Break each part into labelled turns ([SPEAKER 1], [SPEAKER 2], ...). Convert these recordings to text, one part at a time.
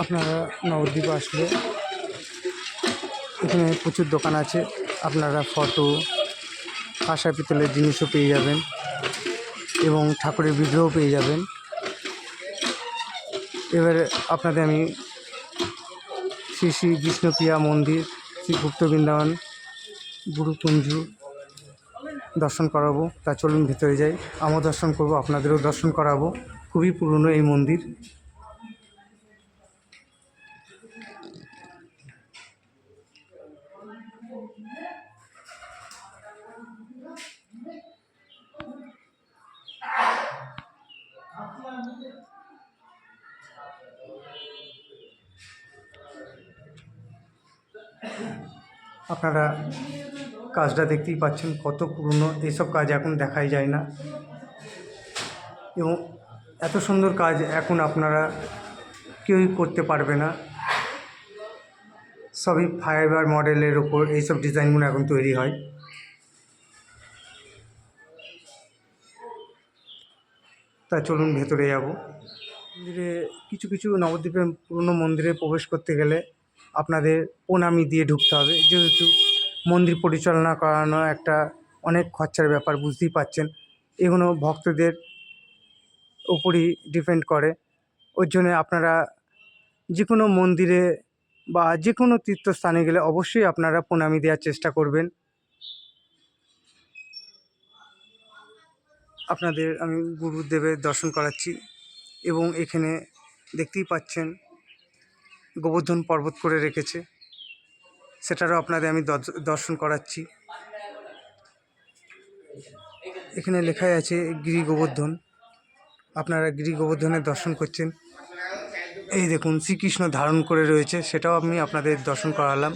[SPEAKER 1] আপনারা নবদ্বীপে আসলে এখানে প্রচুর দোকান আছে। আপনারা ফটো কাঁসা পিতলের জিনিসও পেয়ে যাবেন এবং ঠাকুরের বিগ্রহ পেয়ে যাবেন। এবারে আপনাদের আমি শ্রী শ্রী বিষ্ণুপ্রিয়া মন্দির, শ্রী গুপ্ত বৃন্দাবন গুরুকুঞ্জু দর্শন করাবো। তা চলুন ভিতরে যাই। আমও দর্শন করব, আপনাদেরও দর্শন করাবো। খুবই পুরনো এই মন্দির। আপনারা কাজটা দেখতেই পাচ্ছেন কত পুরনো এইসব কাজ এখন দেখাই যায় না। এবং এত সুন্দর কাজ এখন আপনারা কেউই করতে পারবে না। সবই ফাইবার মডেলের ওপর এইসব ডিজাইনগুলো এখন তৈরি হয়। তা চলুন ভেতরে যাব। মন্দিরে কিছু কিছু নবদ্বীপের পুরনো মন্দিরে প্রবেশ করতে গেলে আপনাদের প্রণামী দিয়ে ঢুকতে হবে। যেহেতু মন্দির পরিচালনা করানো একটা অনেক খরচার ব্যাপার, বুঝতেই পারছেন। এগুলো ভক্তদের উপরই ডিপেন্ড করে। ওর জন্য আপনারা যে কোনো মন্দিরে বা যে কোনো তীর্থস্থানে গেলে অবশ্যই আপনারা প্রণামী দেওয়ার চেষ্টা করবেন। আপনাদের আমি গুরুদেবের দর্শন করাচ্ছি এবং এখানে দেখতেই পাচ্ছেন গোবর্ধন পর্বত করে রেখেছে। সেটারও আপনাদের আমি দর্শ- দর্শন করাচ্ছি। এখানে লেখাই আছে গিরি গোবর্ধন। আপনারা গিরি গোবর্ধনের দর্শন করছেন। এই দেখুন, শ্রীকৃষ্ণ ধারণ করে রয়েছে, সেটাও আমি আপনাদের দর্শন করালাম।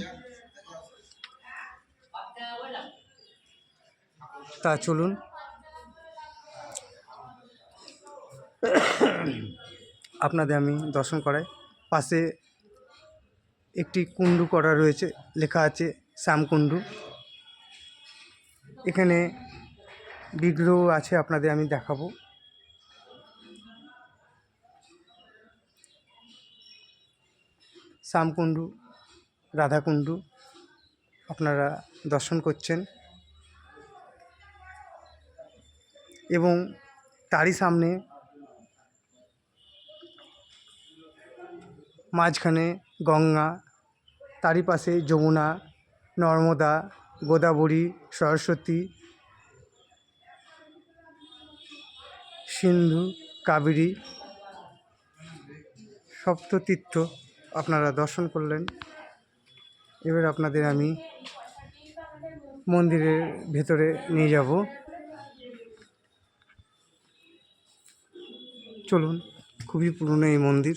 [SPEAKER 1] তা চলুন। আপনাদের আমি দর্শন করাই। পাশে একটি কুণ্ডু করা রয়েছে, লেখা আছে শ্যামকুণ্ডু। এখানে বিগ্রহ আছে আপনাদের আমি দেখাবো। শ্যামকুণ্ডু, রাধাকুণ্ডু, আপনারা দর্শন করছেন। এবং তারই সামনে মাঝখানে গঙ্গা, তারই পাশে যমুনা, নর্মদা, গোদাবরী, সরস্বতী, সিন্ধু, কাবেরী, সপ্ততীর্থ আপনারা দর্শন করলেন। এবার আপনাদের আমি মন্দিরের ভেতরে নিয়ে যাব। চলুন, খুবই পুরনো এই মন্দির।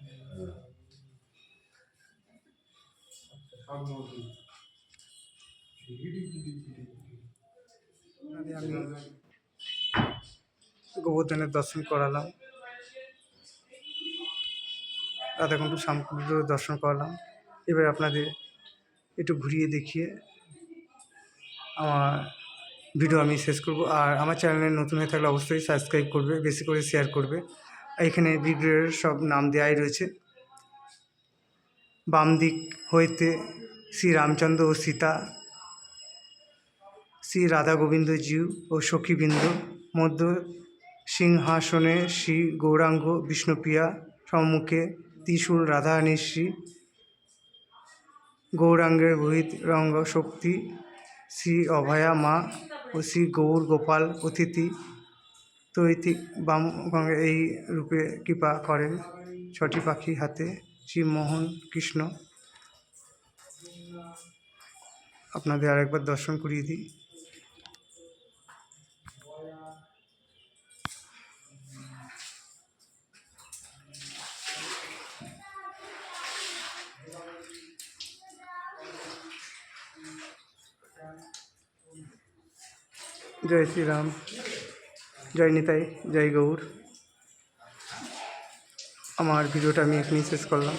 [SPEAKER 1] আমি গোবর্ধনের দর্শন করালাম। রাধাকুণ্ডু শ্যামকুণ্ডুর দর্শন করালাম। এবার আপনাদের একটু ঘুরিয়ে দেখিয়ে আমার ভিডিও আমি শেষ করব। আর আমার চ্যানেলে নতুন হয়ে থাকলে অবশ্যই সাবস্ক্রাইব করবে, বেশি করে শেয়ার করবে। এখানে বিগ্রহের সব নাম দেওয়াই রয়েছে। বাম দিক হইতে শ্রী রামচন্দ্র ও সীতা, শ্রী রাধা গোবিন্দজিউ ও সখীবৃন্দ, মধ্য সিংহাসনে শ্রী গৌরাঙ্গ বিষ্ণুপ্রিয়া, সম্মুখে ত্রিশূল রাধারানী শ্রী গৌরাঙ্গের বহিরঙ্গ শক্তি, শ্রী অভয়া মা ও শ্রী গৌর গোপাল অতিথি তৈতিক বাম এই রূপে কৃপা করেন ছটি পাখি হাতে। শ্রীমোহন কৃষ্ণ। আপনাদের আরেকবার দর্শন করিয়ে দিই। জয় শ্রীরাম, জয় নিতাই, জয় গৌর। আমার ভিডিওটা আমি এখানেই শেষ করলাম।